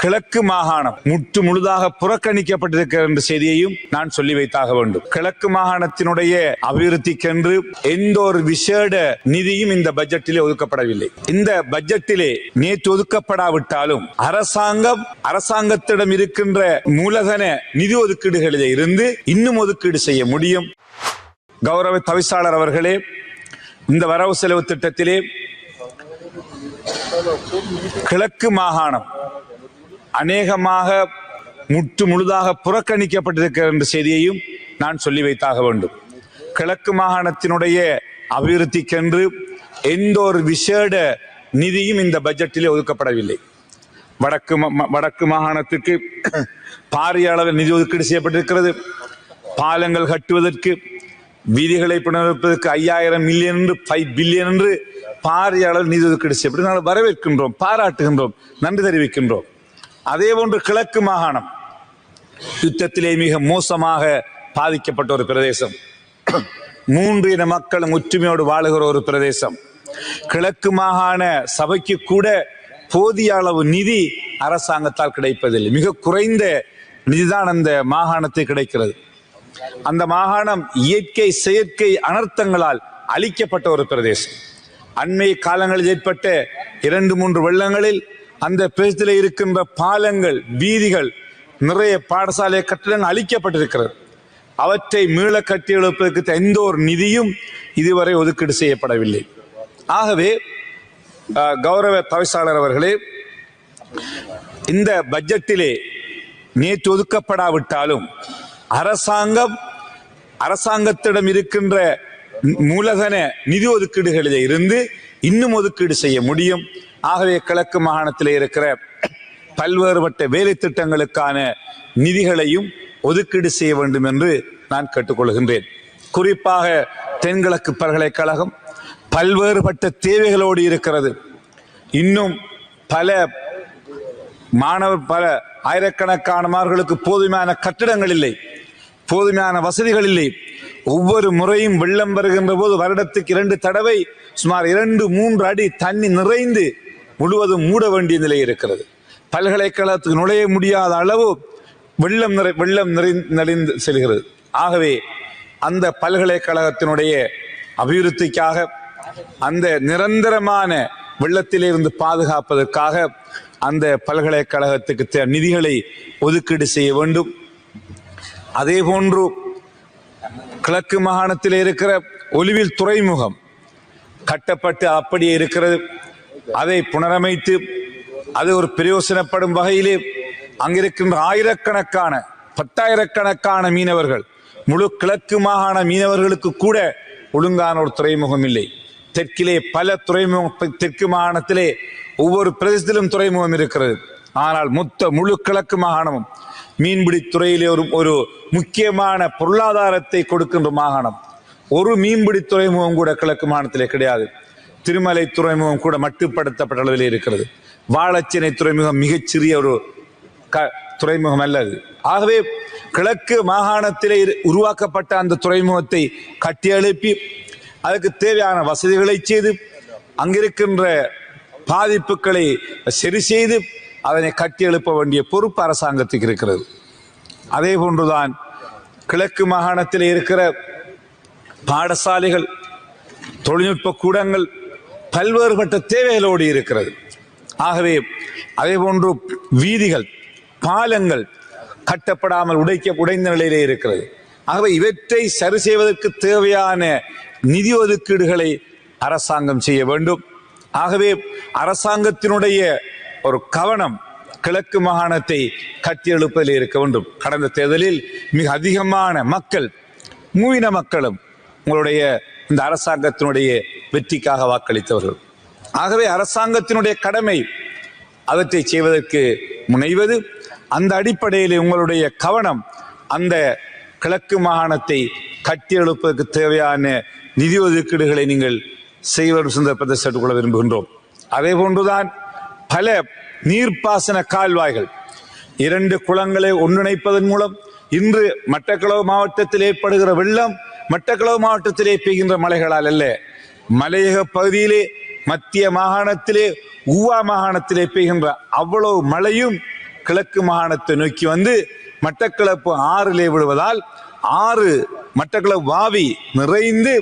கிழக்கு மாகாணம் முற்று முழுதாக புறக்கணிக்கப்பட்டிருக்கிற என்ற செய்தியையும் நான் சொல்லி வைத்தாக வேண்டும். கிழக்கு மாகாணத்தினுடைய அபிவிருத்திக்கென்று எந்த ஒரு விசேட நிதியும் இந்த பட்ஜெட்டிலே ஒதுக்கப்படவில்லை. இந்த பட்ஜெட்டிலே நேற்று ஒதுக்கப்படாவிட்டாலும் அரசாங்கம் அரசாங்கத்திடம் இருக்கின்ற மூலதன நிதி ஒதுக்கீடுகளில் இருந்து இன்னும் ஒதுக்கீடு செய்ய முடியும். கௌரவ தவிசாளர் அவர்களே இந்த வரவு செலவு திட்டத்திலே கிழக்கு மாகாணம் அநேகமாக முற்று முழுதாக புறக்கணிக்கப்பட்டிருக்கிற என்ற செய்தியையும் நான் சொல்லி வைத்தாக வேண்டும். கிழக்கு மாகாணத்தினுடைய அபிவிருத்திக்கென்று எந்த ஒரு விசேட நிதியும் இந்த பட்ஜெட்டிலே ஒதுக்கப்படவில்லை. வடக்கு ம- ம- வடக்கு மாகாணத்துக்கு பாரிய அளவில் நிதி ஒதுக்கீடு செய்யப்பட்டிருக்கிறது. பாலங்கள் கட்டுவதற்கு வீதிகளை புனரமைப்பதற்கு ஐயாயிரம் மில்லியன் என்று ஃபைவ் பில்லியன் என்று பாரிய அளவில் நிதி ஒதுக்கீடு செய்யப்பட்டு நாங்கள் வரவேற்கின்றோம் பாராட்டுகின்றோம் நன்றி தெரிவிக்கின்றோம். அதே போன்று கிழக்கு மாகாணம். யுத்தத்திலே மிக மோசமாக பாதிக்கப்பட்ட ஒரு பிரதேசம். மூன்று இன மக்களும் ஒற்றுமையோடு வாழுகிற ஒரு பிரதேசம். கிழக்கு மாகாண சபைக்கு கூட போதிய அளவு நிதி அரசாங்கத்தால் கிடைப்பதில்லை. மிக குறைந்த நிதிதான் அந்த மாகாணத்தில் கிடைக்கிறது. அந்த மாகாணம் இயற்கை செயற்கை அனர்த்தங்களால் அழிக்கப்பட்ட ஒரு பிரதேசம். அண்மை காலங்களில் ஏற்பட்ட இரண்டு மூன்று வெள்ளங்களில் அந்த பிரதேசத்தில் இருக்கின்ற பாலங்கள் வீதிகள் நிறைய பாடசாலை கட்டிடங்கள் அழிக்கப்பட்டிருக்கிறது. அவற்றை மீள கட்டி எழுப்பதற்கு எந்த ஒரு நிதியும் இதுவரை ஒதுக்கீடு செய்யப்படவில்லை. ஆகவே கௌரவ தவிசாளர் அவர்களே இந்த பட்ஜெட்டிலே நேற்று ஒதுக்கப்படாவிட்டாலும் அரசாங்கம் அரசாங்கத்திடம் இருக்கின்ற மூலதன நிதி ஒதுக்கீடுகளில் இருந்து இன்னும் ஒதுக்கீடு செய்ய முடியும். ஆகவே கிழக்கு மாகாணத்தில் இருக்கிற பல்வேறுபட்ட வேலை திட்டங்களுக்கான நிதிகளையும் ஒதுக்கீடு செய்ய வேண்டும் என்று நான் கேட்டுக்கொள்கின்றேன். குறிப்பாக தென்கிழக்கு பல்கலைக்கழகம் பல்வேறுபட்ட தேவைகளோடு இருக்கிறது. இன்னும் பல மாணவர் பல ஆயிரக்கணக்கான மாணவர்களுக்கு போதுமான கட்டிடங்கள் இல்லை போதுமான வசதிகள் இல்லை. ஒவ்வொரு முறையும் வெள்ளம் வருகின்ற போது வருடத்துக்கு இரண்டு தடவை சுமார் இரண்டு மூன்று அடி தண்ணி நிறைந்து முழுவதும் மூட வேண்டிய நிலை இருக்கிறது. பல்கலைக்கழகத்துக்கு நுழைய முடியாத அளவு வெள்ளம் நிறை வெள்ளம் நிறை நிறைந்து செல்கிறது. ஆகவே அந்த பல்கலைக்கழகத்தினுடைய அபிவிருத்திக்காக அந்த நிரந்தரமான வெள்ளத்திலிருந்து பாதுகாப்பதற்காக அந்த பல்கலைக்கழகத்துக்கு நிதிகளை ஒதுக்கீடு செய்ய வேண்டும். அதே போன்று கிழக்கு மாகாணத்தில் இருக்கிற ஒலிவில் துறைமுகம் கட்டப்பட்டு அப்படியே இருக்கிறது. அதை புனரமைத்து அது ஒரு பிரயோசனப்படும் வகையிலே அங்கிருக்கின்ற ஆயிரக்கணக்கான பத்தாயிரக்கணக்கான மீனவர்கள் முழு கிழக்கு மாகாண மீனவர்களுக்கு கூட ஒழுங்கான ஒரு துறைமுகம் இல்லை. தெற்கிலே பல துறைமுகம் தெற்கு மாகாணத்திலே ஒவ்வொரு பிரதேசத்திலும் துறைமுகம் இருக்கிறது. ஆனால் மொத்த முழு கிழக்கு மாகாணமும் மீன்பிடி துறையிலே ஒரு ஒரு முக்கியமான பொருளாதாரத்தை கொடுக்கின்ற மாகாணம். ஒரு மீன்பிடி துறைமுகம் கூட கிழக்கு மாகாணத்திலே கிடையாது. திருமலை துறைமுகம் கூட மட்டுப்படுத்தப்பட்ட அளவில் இருக்கிறது. வாழச்சினை துறைமுகம் மிகச்சிறிய ஒரு க- துறைமுகம் அல்லது ஆகவே கிழக்கு மாகாணத்திலே இரு- உருவாக்கப்பட்ட அந்த துறைமுகத்தை கட்டியெழுப்பி அதுக்கு தேவையான வசதிகளை செய்து அங்கிருக்கின்ற பாதிப்புகளை சரி செய்து அதனை கட்டியெழுப்ப வேண்டிய பொறுப்பு அரசாங்கத்துக்கு இருக்கிறது. அதே போன்றுதான் கிழக்கு மாகாணத்தில் இருக்கிற பாடசாலைகள் தொழில்நுட்ப கூடங்கள் பல்வேறுபட்ட தேவைகளோடு இருக்கிறது. ஆகவே அதே போன்று வீதிகள் பாலங்கள் கட்டப்படாமல் உடைக்க உடைந்த நிலையிலே இருக்கிறது. ஆகவே இவற்றை சரி செய்வதற்கு தேவையான நிதி ஒதுக்கீடுகளை அரசாங்கம் செய்ய வேண்டும். ஆகவே அரசாங்கத்தினுடைய ஒரு கவனம் கிழக்கு மாகாணத்தை கட்டியெழுப்பதில் இருக்க வேண்டும். கடந்த தேர்தலில் மிக அதிகமான மக்கள் மூவின மக்களும் உங்களுடைய இந்த அரசாங்கத்தினுடைய வெற்றிக்காக வாக்களித்தவர்கள். ஆகவே அரசாங்கத்தினுடைய கடமை அவற்றை செய்வதற்கு முனைவது அந்த அடிப்படையில் உங்களுடைய கவனம் அந்த கிழக்கு மாகாணத்தை கட்டியெழுப்பதற்கு தேவையான நிதி ஒதுக்கீடுகளை நீங்கள் செய்வது சந்தர்ப்பத்தை சேர்த்துக்கொள்ள விரும்புகின்றோம். அதே போன்றுதான் பல நீர்ப்பாசன கால்வாய்கள் இரண்டு குளங்களை ஒன்றிணைப்பதன் மூலம் இன்று மட்டக்களவு மாவட்டத்தில் ஏற்படுகிற வெள்ளம் மட்டக்களவு மாவட்டத்திலே பெய்கின்ற மலைகளால் அல்ல மலையக பகுதியிலே மத்திய மாகாணத்திலே ஊவா மாகாணத்திலே பெய்கின்ற அவ்வளவு மழையும் கிழக்கு மாகாணத்தை நோக்கி வந்து மட்டக்களப்பு ஆறிலே விழுவதால் ஆறு மட்டக்களப்பு வாவி நிறைந்து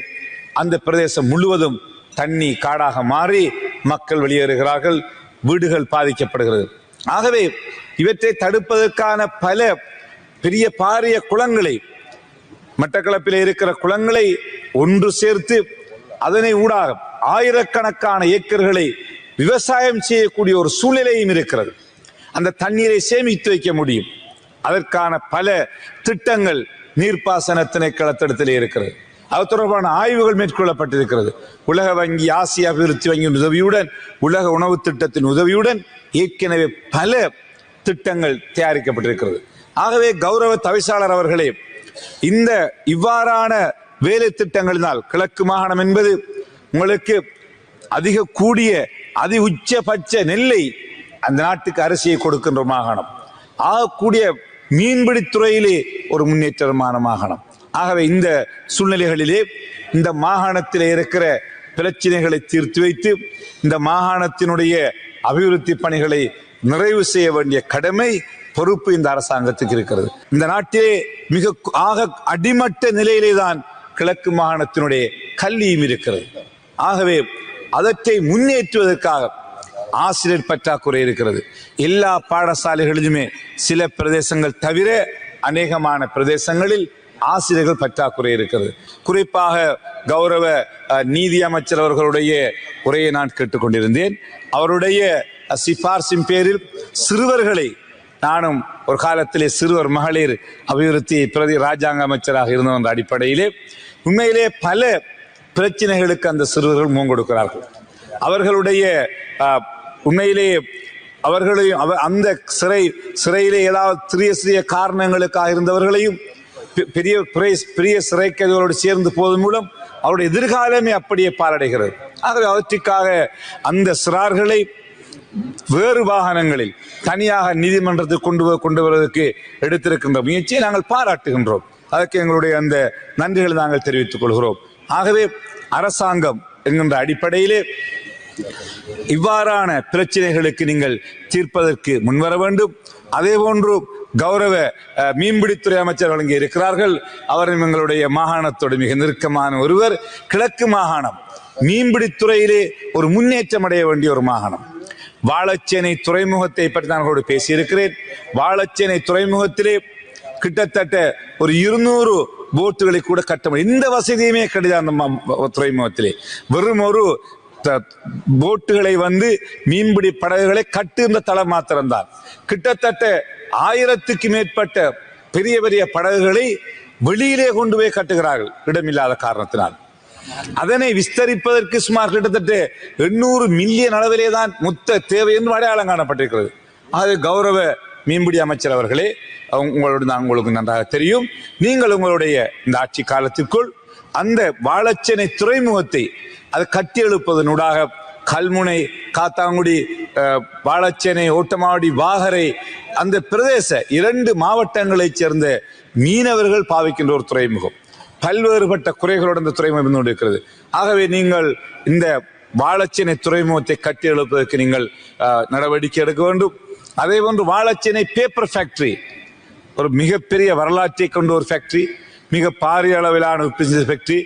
அந்த பிரதேசம் முழுவதும் தண்ணி காடாக மாறி மக்கள் வெளியேறுகிறார்கள் வீடுகள் பாதிக்கப்படுகிறது. ஆகவே இவற்றை தடுப்பதற்கான பல பெரிய பாரிய குளங்களை மட்டக்களப்பில் இருக்கிற குளங்களை ஒன்று சேர்த்து அதனை ஊடாக ஆயிரக்கணக்கான ஏக்கர்களை விவசாயம் செய்யக்கூடிய ஒரு சூழ்நிலையும் இருக்கிறது. அந்த தண்ணீரை சேமித்து வைக்க முடியும். அதற்கான பல திட்டங்கள் நீர்ப்பாசன திணைக்களத்திடத்தில் இருக்கிறது. அது தொடர்பான ஆய்வுகள் மேற்கொள்ளப்பட்டிருக்கிறது. உலக வங்கி ஆசிய அபிவிருத்தி வங்கியின் உதவியுடன் உலக உணவு திட்டத்தின் உதவியுடன் ஏற்கனவே பல திட்டங்கள் தயாரிக்கப்பட்டிருக்கிறது. ஆகவே கௌரவ தவிசாளர் அவர்களே இந்த இவ்வாறான வேலை திட்டங்களினால் கிழக்கு மாகாணம் என்பது உங்களுக்கு அதிக கூடிய அதி உச்சபட்ச நெல்லை அந்த நாட்டுக்கு அரிசியை கொடுக்கின்ற மாகாணம். ஆகக்கூடிய மீன்பிடித்துறையிலே ஒரு முன்னேற்றமான மாகாணம். ஆகவே இந்த சூழ்நிலைகளிலே இந்த மாகாணத்தில் இருக்கிற பிரச்சனைகளை தீர்த்து வைத்து இந்த மாகாணத்தினுடைய அபிவிருத்தி பணிகளை நிறைவு செய்ய வேண்டிய கடமை பொறுப்பு இந்த அரசாங்கத்துக்கு இருக்கிறது. இந்த நாட்டிலே மிக ஆக அடிமட்ட நிலையிலே தான் கிழக்கு மாகாணத்தினுடைய கல்வியும் இருக்கிறது. ஆகவே அதற்றை முன்னேற்றுவதற்காக ஆசிரியர் பற்றாக்குறை இருக்கிறது. எல்லா பாடசாலைகளிலுமே சில பிரதேசங்கள் தவிர அநேகமான பிரதேசங்களில் ஆசிரியர்கள் பற்றாக்குறை இருக்கிறது. குறிப்பாக கௌரவ நீதி அமைச்சர் அவர்களுடைய உரையை நான் கேட்டுக்கொண்டிருந்தேன். அவருடைய சிபார்சின் பேரில் சிறுவர்களை நானும் ஒரு காலத்திலே சிறுவர் மகளிர் அபிவிருத்தி பிரதி ராஜாங்க அமைச்சராக இருந்தவன் அடிப்படையிலே உண்மையிலே பல பிரச்சனைகளுக்கு அந்த சிறுவர்கள் மூங்கொடுக்கிறார்கள் அவர்களுடைய உண்மையிலேயே உண்மையிலே அவர்களையும் அவ- அந்த சிறை சிறையிலே ஏதாவது சிறிய சிறிய காரணங்களுக்காக இருந்தவர்களையும் பெ- பெரிய பிறை- பெரிய சிறை கைதிகளோடு சேர்ந்து போவதன் மூலம் அவருடைய எதிர்காலமே அப்படியே பாலடைகிறது ஆகவே அவற்றுக்காக அந்த சிறார்களை வேறு வாகனங்களில் தனியாக நீதிமன்றத்துக்கு கொண்டு கொண்டு வருவதற்கு எடுத்திருக்கின்ற முயற்சியை நாங்கள் பாராட்டுகின்றோம். அதற்கு எங்களுடைய அந்த நன்றிகளை நாங்கள் தெரிவித்துக் கொள்கிறோம். ஆகவே அரசாங்கம் என்கின்ற அடிப்படையிலே இவ்வாறான பிரச்சனைகளுக்கு நீங்கள் தீர்ப்பதற்கு முன்வர வேண்டும். அதே போன்று கௌரவ அஹ், மீன்பிடித்துறை அமைச்சர்கள் இங்கே இருக்கிறார்கள். அவரும் எங்களுடைய மாகாணத்தோடு மிக நெருக்கமான ஒருவர். கிழக்கு மாகாணம் மீன்பிடித்துறையிலே ஒரு முன்னேற்றம் அடைய வேண்டிய ஒரு மாகாணம். வாழச்சேனை துறைமுகத்தை பற்றி நான் கூட பேசியிருக்கிறேன். வாழச்சேனை துறைமுகத்திலே கிட்டத்தட்ட ஒரு இருநூறு போட்டுகளை கூட கட்ட முடியும். இந்த வசதியுமே கிடையாது அந்த துறைமுகத்திலே. வெறும் ஒரு த- போட்டுகளை வந்து மீன்பிடி படகுகளை கட்டுகின்ற தளம் மாத்திரம்தான். கிட்டத்தட்ட ஆயிரத்துக்கு மேற்பட்ட பெரிய பெரிய படகுகளை வெளியிலே கொண்டு போய் கட்டுகிறார்கள். இடமில்லாத காரணத்தினால். அதனை விஸ்தரிப்பதற்கு சுமார் கிட்டத்தட்ட எண்ணூறு மில்லியன் அளவிலே தான் மொத்த தேவை என்று அடையாளம் காணப்பட்டிருக்கிறது. அது கௌரவ மீன்பிடி அமைச்சர் அவர்களே அவங்க- நான் உங்களுக்கு நன்றாக தெரியும். நீங்கள் உங்களுடைய இந்த ஆட்சி காலத்திற்குள் அந்த வாழச்சனை துறைமுகத்தை அது கட்டி எழுப்பதனூடாக கல்முனை காத்தாங்குடி வாழச்சேனை ஓட்டமாவடி வாகரை அந்த பிரதேச இரண்டு மாவட்டங்களைச் சேர்ந்த மீனவர்கள் பாவிக்கின்ற ஒரு துறைமுகம். பல்வேறுபட்ட குறைகளோடு இந்த துறைமுகம் இருந்து கொண்டிருக்கிறது ஆகவே நீங்கள் இந்த வாழச்சேனை துறைமுகத்தை கட்டி எழுப்பதற்கு நீங்கள் நடவடிக்கை எடுக்க வேண்டும் அதே போன்று வாழச்சேனை பேப்பர் ஃபேக்டரி ஒரு மிகப்பெரிய வரலாற்றை கொண்ட ஒரு ஃபேக்டரி மிக பாரிய அளவிலான உற்பத்தி ஃபேக்டரி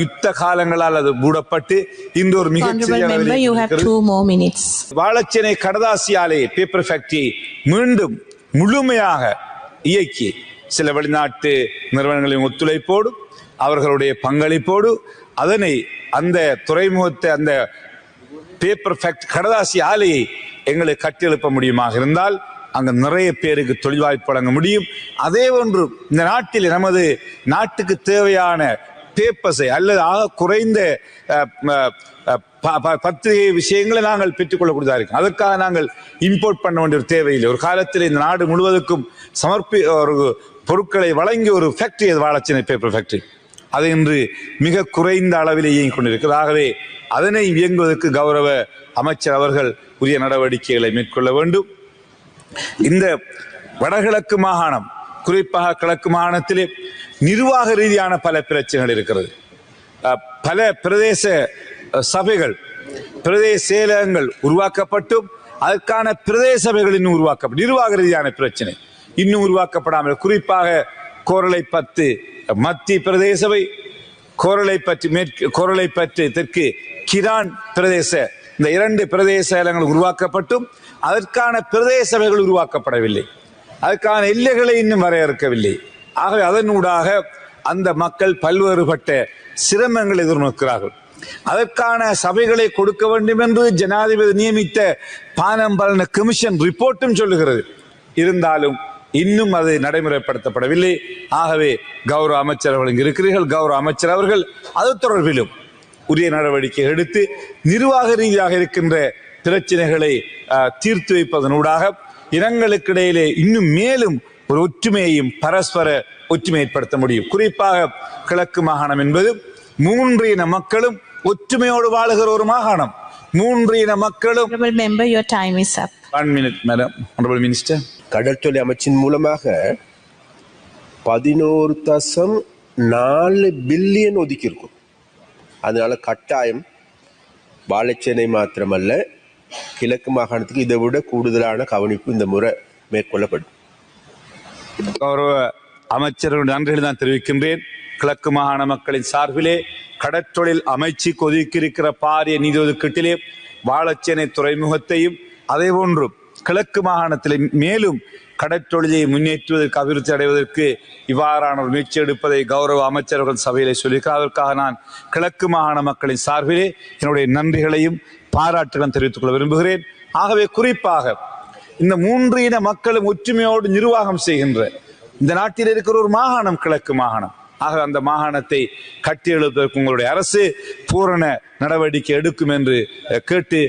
யுத்த காலங்களால் அது மூடப்பட்டு இன்று ஒரு மிகச் Honorable சிறிய member, அளவிலே you have இருக்கிறது. two more minutes. வாழச்சேனை கடதாசி ஆலை பேப்பர் ஃபேக்டரி மீண்டும் முழுமையாக இயக்கி சில வெளிநாட்டு நிறுவனங்களின் ஒத்துழைப்போடு அவர்களுடைய பங்களிப்போடு அதனை அந்த துறைமுகத்தை அந்த பேப்பர் ஃபேக்ட் கடதாசி ஆலையை எங்களை கட்டியெழுப்ப முடியுமாக இருந்தால் அங்க நிறைய பேருக்கு தொழில் வாய்ப்பு வழங்க முடியும். அதே ஒன்று இந்த நாட்டில் நமது நாட்டுக்கு தேவையான பேப்பர்ஸை அல்லது ஆக குறைந்த ப- ப- பத்திரிகை விஷயங்களை நாங்கள் பெற்றுக்கொள்ளக்கூடியதாக இருக்கும். அதற்காக நாங்கள் இம்போர்ட் பண்ண வேண்டிய ஒரு தேவையில்லை. ஒரு காலத்தில் இந்த நாடு முழுவதற்கும் சமர்ப்பி ஒரு பொருட்களை வழங்கிய ஒரு ஃபேக்டரி அது வாழச்சினை பேப்பர் ஃபேக்டரி அது இன்று மிக குறைந்த அளவில் இயங்கிக் கொண்டிருக்கிறது. ஆகவே அதனை இயங்குவதற்கு கௌரவ அமைச்சர் அவர்கள் உரிய நடவடிக்கைகளை மேற்கொள்ள வேண்டும். இந்த வடகிழக்கு மாகாணம் குறிப்பாக கிழக்கு மாகாணத்திலே நிர்வாக ரீதியான பல பிரச்சனைகள் இருக்கிறது. பல பிரதேச சபைகள் பிரதேச செயலகங்கள் உருவாக்கப்பட்டும் அதற்கான பிரதேச சபைகள் இன்னும் உருவாக்கப்படும் நிர்வாக ரீதியான பிரச்சனை. இன்னும் உருவாக்கப்படாமல் குறிப்பாக கோரளை பத்து மத்திய பிரதேச சபை கோரளை பற்றி மேற்கு கோரளை பற்றி தெற்கு கிரான் பிரதேச இந்த இரண்டு பிரதேச செயலங்கள் உருவாக்கப்பட்டும் அதற்கான பிரதேச சபைகள் உருவாக்கப்படவில்லை. அதற்கான எல்லைகளை இன்னும் வரையறுக்கவில்லை. ஆகவே அதனூடாக அந்த மக்கள் பல்வேறுபட்ட சிரமங்களை எதிர்நோக்கிறார்கள். அதற்கான சபைகளை கொடுக்க வேண்டும் என்று ஜனாதிபதி நியமித்த பானம்பலன கமிஷன் ரிப்போர்ட்டும் சொல்லுகிறது. இருந்தாலும் இன்னும் அது நடைமுறைப்படுத்தப்படவில்லை. ஆகவே கௌரவ அமைச்சர் அவர்கள் இருக்கிறீர்கள். கௌரவ அமைச்சர் அவர்கள் அது தொடர்பிலும் உரிய நடவடிக்கை எடுத்து நிர்வாக ரீதியாக இருக்கின்ற பிரச்சனைகளை அஹ், தீர்த்து வைப்பதனூடாக இனங்களுக்கு இடையிலே இன்னும் மேலும் ஒரு ஒற்றுமையையும் பரஸ்பர ஒற்றுமை ஏற்படுத்த முடியும். குறிப்பாக கிழக்கு மாகாணம் என்பது மூன்று இன மக்களும் ஒற்றுமையோடு வாழுகிற ஒரு மாகாணம். மூன்று இன மக்களும் your time is up. One minute madam honorable minister கடற்தொழில் அமைச்சின் மூலமாக பதினோரு தசம் நாலு பில்லியன் ஒதுக்கியிருக்கும் அதனால கட்டாயம் வாழைச்சேனை மாத்திரமல்ல கிழக்கு மாகாணத்துக்கு இதை விட கூடுதலான கவனிப்பு இந்த முறை மேற்கொள்ளப்படும். கௌரவ அமைச்சர்களுடைய நன்றிகளை நான் தெரிவிக்கின்றேன். கிழக்கு மாகாண மக்களின் சார்பிலே கடற்றொழில் அமைச்சு கொதிக்கிருக்கிற பாரிய நிதி ஒதுக்கீட்டிலே வாழச்சேனை துறைமுகத்தையும் அதே போன்று கிழக்கு மாகாணத்திலே மேலும் கடற்றொழிலை முன்னேற்றுவதற்கு அபிவிருத்தி அடைவதற்கு இவ்வாறான ஒரு முயற்சி எடுப்பதை கௌரவ அமைச்சர்கள் சபையிலே சொல்லியிருக்கிறார். அதற்காக நான் கிழக்கு மாகாண மக்களின் சார்பிலே என்னுடைய நன்றிகளையும் பாராட்டுகளும் தெரிவித்துக் கொள்ள விரும்புகிறேன். ஆகவே குறிப்பாக இந்த மூன்று இன மக்களும் ஒற்றுமையோடு நிர்வாகம் செய்கின்ற இந்த நாட்டில் இருக்கிற ஒரு மாகாணம் கிழக்கு மாகாணம். ஆக அந்த மாகாணத்தை கட்டி எழுப்பதற்கு உங்களுடைய அரசு பூரண நடவடிக்கை எடுக்கும் என்று கேட்டு